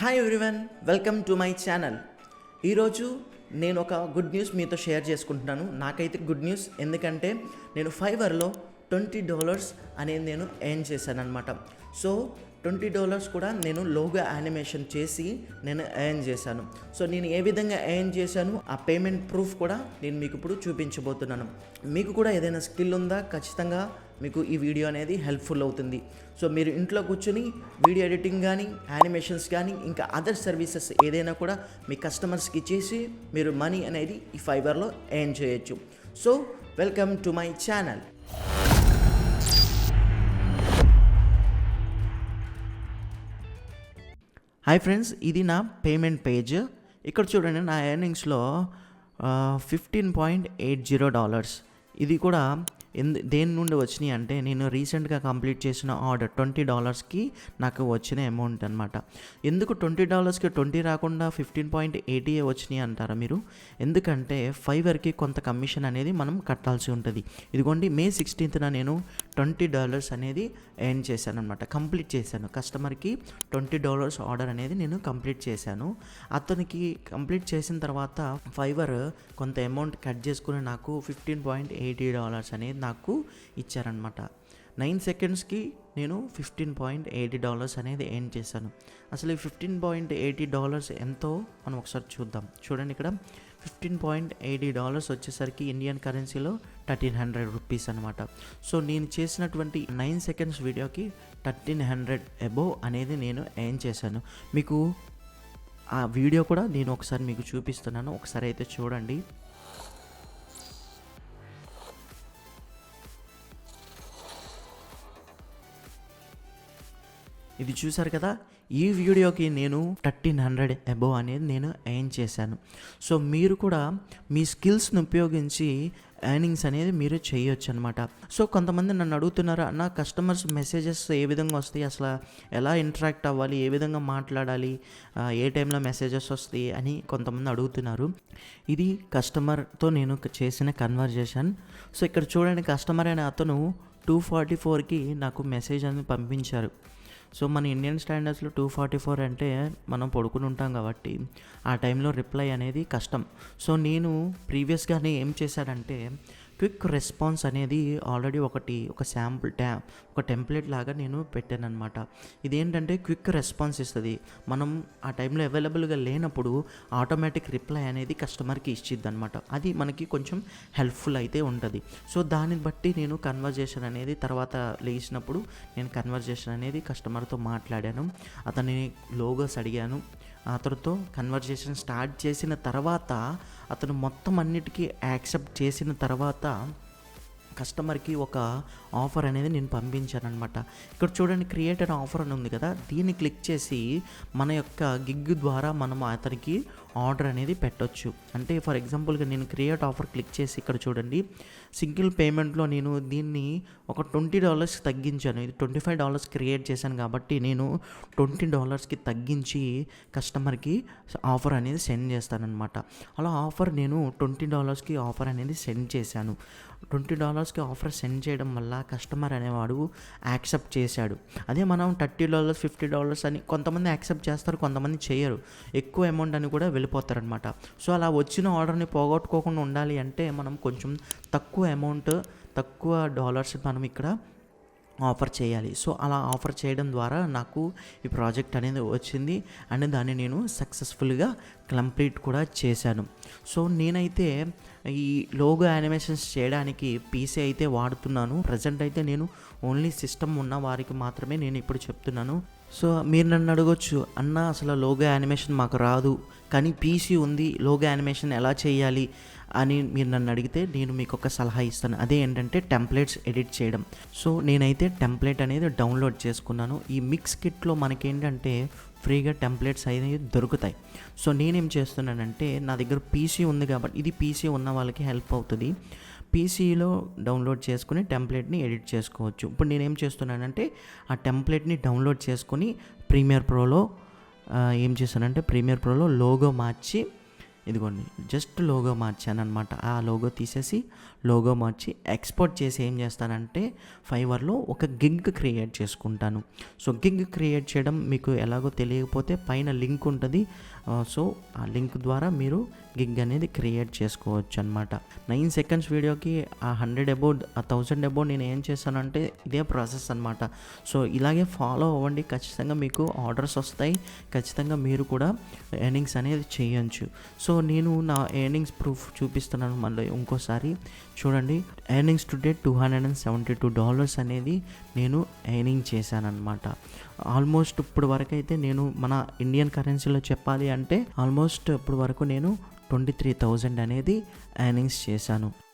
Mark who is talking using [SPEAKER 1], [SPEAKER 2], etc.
[SPEAKER 1] Hi everyone welcome to my channel ఈరోజు నేను ఒక గుడ్ న్యూస్ మీతో షేర్ చేసుకుంటున్నాను. నాకైతే గుడ్ న్యూస్ ఎందుకంటే నేను ఫైవర్లో ట్వంటీ డాలర్స్ అనేది నేను ఎర్న్ చేశాను అనమాట సో ట్వంటీ డాలర్స్ కూడా నేను లోగో యానిమేషన్ చేసి నేను ఎర్న్ చేశాను. సో నేను ఏ విధంగా ఎర్న్ చేశాను ఆ పేమెంట్ ప్రూఫ్ కూడా నేను మీకు ఇప్పుడు చూపించబోతున్నాను. మీకు కూడా ఏదైనా స్కిల్ ఉందా? ఖచ్చితంగా మీకు ఈ వీడియో అనేది హెల్ప్ఫుల్ అవుతుంది. సో మీరు ఇంట్లో కూర్చొని వీడియో ఎడిటింగ్ కానీ యానిమేషన్స్ కానీ ఇంకా అదర్ సర్వీసెస్ ఏదైనా కూడా మీ కస్టమర్స్కి ఇచ్చేసి మీరు మనీ అనేది ఈ ఫైబర్లో ఎర్న్ చేయొచ్చు. So welcome to my channel hi friends ఇది నా పేమెంట్ పేజ్ ఇక్కడ చూడండి నా ఎర్నింగ్స్లో fifteen point eight zero dollars ఇది కూడా ఎందు దేని నుండి వచ్చినాయి అంటే నేను రీసెంట్గా కంప్లీట్ చేసిన ఆర్డర్ ట్వంటీ డాలర్స్కి నాకు వచ్చిన అమౌంట్ అనమాట ఎందుకు ట్వంటీ డాలర్స్కి ట్వంటీ రాకుండా ఫిఫ్టీన్ పాయింట్ ఎయిటీఏ వచ్చినాయి అంటారా మీరు? ఎందుకంటే ఫైవర్కి కొంత కమిషన్ అనేది మనం కట్టాల్సి ఉంటుంది. ఇదిగోండి మే సిక్స్టీన్త్న నేను ట్వంటీ డాలర్స్ అనేది ఎర్న్ చేశాను అనమాట కంప్లీట్ చేశాను. కస్టమర్కి ట్వంటీ డాలర్స్ ఆర్డర్ అనేది నేను కంప్లీట్ చేశాను. అతనికి కంప్లీట్ చేసిన తర్వాత ఫైవర్ కొంత అమౌంట్ కట్ చేసుకుని నాకు ఫిఫ్టీన్ పాయింట్ ఎయిటీ డాలర్స్ అనేది నాకు ఇచ్చారనమాట నైన్ సెకండ్స్కి నేను ఫిఫ్టీన్ పాయింట్ ఎయిటీ డాలర్స్ అనేది ఎయిన్ చేశాను. అసలు ఈ ఫిఫ్టీన్ పాయింట్ ఎయిటీ డాలర్స్ ఎంతో? మనం ఒకసారి చూద్దాం. చూడండి ఇక్కడ. ఫిఫ్టీన్ పాయింట్ ఎయిటీ డాలర్స్ వచ్చేసరికి ఇండియన్ కరెన్సీలో థర్టీన్ హండ్రెడ్ రూపీస్ అనమాట సో నేను చేసినటువంటి నైన్ సెకండ్స్ వీడియోకి థర్టీన్ హండ్రెడ్ అబోవ్ అనేది నేను ఎయిన్ చేశాను. మీకు ఆ వీడియో కూడా నేను ఒకసారి మీకు చూపిస్తున్నాను. ఒకసారి అయితే చూడండి. ఇది చూసారు కదా? ఈ వీడియోకి నేను థర్టీన్ హండ్రెడ్ అబోవ్ అనేది నేను ఎయిన్ చేశాను. సో మీరు కూడా మీ స్కిల్స్ని ఉపయోగించి ఎర్నింగ్స్ అనేది మీరు చేయొచ్చు అనమాట సో కొంతమంది నన్ను అడుగుతున్నారు అన్న కస్టమర్స్ మెసేజెస్ ఏ విధంగా వస్తాయి? అసలు ఎలా ఇంటరాక్ట్ అవ్వాలి? ఏ విధంగా మాట్లాడాలి? ఏ టైంలో మెసేజెస్ వస్తాయి? అని కొంతమంది అడుగుతున్నారు. ఇది కస్టమర్తో నేను చేసిన కన్వర్జేషన్ సో ఇక్కడ చూడండి కస్టమర్ అనే అతను టూ ఫార్టీ ఫోర్కి నాకు మెసేజ్ అనేది పంపించారు. సో మన ఇండియన్ స్టాండర్డ్స్లో టూ ఫార్టీ ఫోర్ అంటే మనం పడుకుని ఉంటాం కాబట్టి ఆ టైంలో రిప్లై అనేది కష్టం. సో నేను ప్రీవియస్గానే ఏం చేశానంటే క్విక్ రెస్పాన్స్ అనేది ఆల్రెడీ ఒకటి ఒక శాంపుల్ ట్యా ఒక టెంప్లెట్ లాగా నేను పెట్టాను అనమాట ఇదేంటంటే క్విక్ రెస్పాన్స్ ఇస్తుంది. మనం ఆ టైంలో అవైలబుల్గా లేనప్పుడు ఆటోమేటిక్ రిప్లై అనేది కస్టమర్కి ఇచ్చిద్ది అనమాట అది మనకి కొంచెం హెల్ప్ఫుల్ అయితే ఉంటుంది. సో దాన్ని బట్టి నేను కన్వర్జేషన్ అనేది తర్వాత లేచినప్పుడు నేను కన్వర్జేషన్ అనేది కస్టమర్తో మాట్లాడాను. అతని లోగోస్ అడిగాను. అతనితో కన్వర్జేషన్ స్టార్ట్ చేసిన తర్వాత అతను మొత్తం అన్నిటికీ యాక్సెప్ట్ చేసిన తర్వాత కస్టమర్కి ఒక ఆఫర్ అనేది నేను పంపించాను అనమాట ఇక్కడ చూడండి క్రియేటర్ ఆఫర్ అని ఉంది కదా దీన్ని క్లిక్ చేసి మన యొక్క గిగ్ ద్వారా మనం అతనికి ఆర్డర్ అనేది పెట్టొచ్చు. అంటే ఫర్ ఎగ్జాంపుల్గా నేను క్రియేట్ ఆఫర్ క్లిక్ చేసి ఇక్కడ చూడండి సింగిల్ పేమెంట్లో నేను దీన్ని ఒక ట్వంటీ డాలర్స్ తగ్గించాను. ఇది ట్వంటీ ఫైవ్ డాలర్స్ క్రియేట్ చేశాను కాబట్టి నేను ట్వంటీ డాలర్స్కి తగ్గించి కస్టమర్కి ఆఫర్ అనేది సెండ్ చేస్తానన్నమాట. అలా ఆఫర్ నేను ట్వంటీ డాలర్స్కి ఆఫర్ అనేది సెండ్ చేశాను. ట్వంటీ డాలర్స్ డాలర్స్కి ఆఫర్ సెండ్ చేయడం వల్ల కస్టమర్ అనేవాడు యాక్సెప్ట్ చేశాడు. అదే మనం థర్టీ డాలర్స్ ఫిఫ్టీ డాలర్స్ అని కొంతమంది యాక్సెప్ట్ చేస్తారు కొంతమంది చేయరు. ఎక్కువ అమౌంట్ అని కూడా వెళ్ళిపోతారనమాట సో అలా వచ్చిన ఆర్డర్ని పోగొట్టుకోకుండా ఉండాలి అంటే మనం కొంచెం తక్కువ అమౌంట్ తక్కువ డాలర్స్ మనం ఇక్కడ ఆఫర్ చేయాలి. సో అలా ఆఫర్ చేయడం ద్వారా నాకు ఈ ప్రాజెక్ట్ అనేది వచ్చింది. అండ్ దాన్ని నేను సక్సెస్ఫుల్గా కంప్లీట్ కూడా చేశాను. సో నేనైతే ఈ లోగో యానిమేషన్స్ చేయడానికి పీసీ అయితే వాడుతున్నాను. ప్రజెంట్ అయితే నేను ఓన్లీ సిస్టమ్ ఉన్న వారికి మాత్రమే నేను ఇప్పుడు చెప్తున్నాను. సో మీరు నన్ను అడగొచ్చు అన్న అసలు లోగో యానిమేషన్ మాకు రాదు కానీ పీసీ ఉంది లోగో యానిమేషన్ ఎలా చేయాలి? అని మీరు నన్ను అడిగితే నేను మీకు ఒక సలహా ఇస్తాను. అదే ఏంటంటే టెంప్లెట్స్ ఎడిట్ చేయడం. సో నేనైతే టెంప్లెట్ అనేది డౌన్లోడ్ చేసుకున్నాను. ఈ మిక్స్ కిట్లో మనకేంటంటే ఫ్రీగా టెంప్లెట్స్ అనేవి దొరుకుతాయి. సో నేనేం చేస్తున్నానంటే నా దగ్గర పీసీ ఉంది కాబట్టి ఇది పీసీ ఉన్న వాళ్ళకి హెల్ప్ అవుతుంది. పీసీలో డౌన్లోడ్ చేసుకుని టెంప్లెట్ని ఎడిట్ చేసుకోవచ్చు. ఇప్పుడు నేనేం చేస్తున్నానంటే ఆ టెంప్లెట్ని డౌన్లోడ్ చేసుకుని ప్రీమియర్ ప్రోలో ఏం చేశానంటే ప్రీమియర్ ప్రోలో లోగో మార్చి ఇదిగోండి జస్ట్ లోగో మార్చాను అనమాట ఆ లోగో తీసేసి లోగో మార్చి ఎక్స్పోర్ట్ చేసి ఏం చేస్తానంటే ఫైవర్లో ఒక గిగ్ క్రియేట్ చేసుకుంటాను. సో గిగ్ క్రియేట్ చేయడం మీకు ఎలాగో తెలియకపోతే పైన లింక్ ఉంటుంది. సో ఆ లింక్ ద్వారా మీరు గిగ్ అనేది క్రియేట్ చేసుకోవచ్చు అనమాట నైన్ సెకండ్స్ వీడియోకి ఆ హండ్రెడ్ అబౌట్ ఆ థౌజండ్ అబౌట్ నేను ఏం చేశానంటే ఇదే ప్రాసెస్ అనమాట సో ఇలాగే ఫాలో అవ్వండి. ఖచ్చితంగా మీకు ఆర్డర్స్ వస్తాయి. ఖచ్చితంగా మీరు కూడా ఎర్నింగ్స్ అనేది చేయొచ్చు. సో నేను నా ఎర్నింగ్స్ ప్రూఫ్ చూపిస్తున్నాను మళ్ళీ ఇంకోసారి. చూడండి earnings today two hundred and seventy two dollars అనేది నేను ఎర్నింగ్ చేశానమాట ఆల్మోస్ట్ ఇప్పుడు వరకు అయితే నేను మన ఇండియన్ కరెన్సీలో చెప్పాలి అంటే ఆల్మోస్ట్ ఇప్పుడు వరకు నేను ట్వంటీ త్రీ థౌజండ్ అనేది ఎర్నింగ్స్ చేశాను.